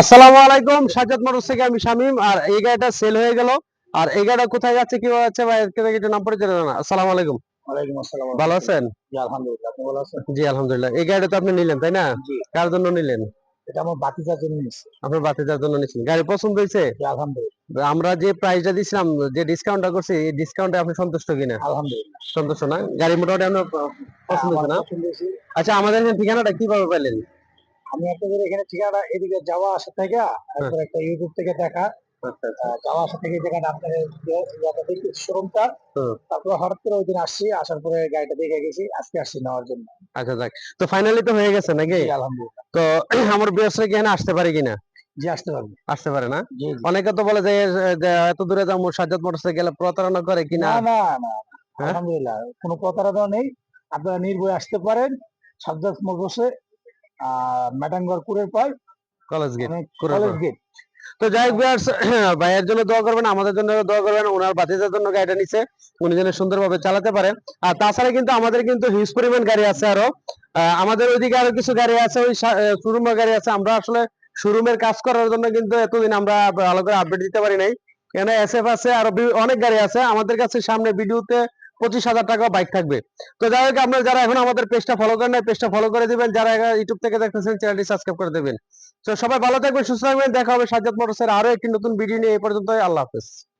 আসসালামু আলাইকুম সাজ্জাদ মোটরস থেকে আমি শামিম আর এই গাড়িটা সেল হয়ে গেল। আর এই গাড়িটা কোথায় যাচ্ছে কীভাবে যাচ্ছে ভাই এর থেকে একটু নাম পরিচয় জানা আসসালামু আলাইকুম। ভালো আছেন? জি আলহামদুলিল্লাহ এই গাড়িটা তো আপনি নিলেন তাই না? কার জন্য নিলেন? এটা আমার বাতিজার জন্য আপনার বাতিজার জন্য গাড়ি পছন্দ হয়েছে? আলহামদুলিল্লাহ। আমরা যে প্রাইসটা দিছিলাম যে ডিসকাউন্টটা করছি এই ডিসকাউন্টে আপনি সন্তুষ্ট কিনা? আলহামদুলিল্লাহ। সন্তুষ্ট না? গাড়ি মোটামুটি আপনার পছন্দ হয়েছে না। আচ্ছা আমাদের এখানে ঠিকানাটা কীভাবে পেলেন? আমি আপনাদের এখানে ঠিকানা এদিকে যাওয়া আসা থেকে তারপর একটা ইউটিউব থেকে দেখা। আচ্ছা আচ্ছা। যাওয়া আসা থেকে যেখানে আপনাদের শোরুমটা। তারপর হঠাৎ করে ওই দিন আসছি আসার পরে গাড়িটা দেখে গেছি আজকে আসছি নেওয়ার জন্য। আচ্ছা যাক। তো ফাইনালি তো হয়ে গেছে নাকি? আলহামদুলিল্লাহ। তো আমার বিয়াসরা কি আসতে পারে কিনা? জি আসতে পারব। আসতে পারে না। অনেকে তো বলে যে এত দূরে যাব সাজ্জাদ মোটরসাইকেল গেলে প্রতারণা করে কিনা? না না না। হ্যাঁ? আলহামদুলিল্লাহ কোনো প্রতারণা নেই। আপনারা নির্ভয়ে আসতে পারেন সাজ্জাদ মোটরসে কুরের পার কলেজ গেট কলেজ গেট তো যাই হোক ভাইয়ের জন্য দোয়া করবেন আমাদের জন্য দোয়া করবেন ওনার বাতিজার জন্য গাড়িটা নিচ্ছে উনি যেন সুন্দরভাবে চালাতে পারে আর তাছাড়া কিন্তু আমাদের কিন্তু হিউজ পরিমাণ গাড়ি আছে আরও। আমাদের ওইদিকে আরও কিছু গাড়ি আছে ওই শোরুমের গাড়ি আছে। আমরা আসলে শোরুমের কাজ করার জন্য কিন্তু এতদিন আমরা ভালো করে আপডেট দিতে পারি নাই। এখানে এসএফ আছে আরও অনেক গাড়ি আছে। আমাদের কাছে সামনে ভিডিওতে পঁচিশ হাজার টাকা বাইক থাকবে। তো যাই হোক, আপনারা যারা এখন আমাদের পেজটা ফলো করেন নাই পেজটা ফলো করে দিবেন। যারা ইউটিউব থেকে দেখতেছেন চ্যানেলটি সাবস্ক্রাইব করে দেবেন। তো সবাই ভালো থাকবেন, সুস্থ থাকবেন। দেখা হবে সাজ্জাদ মোটরসের আরও একটি নতুন ভিডিও নিয়ে। এই পর্যন্ত আল্লাহ হাফেজ।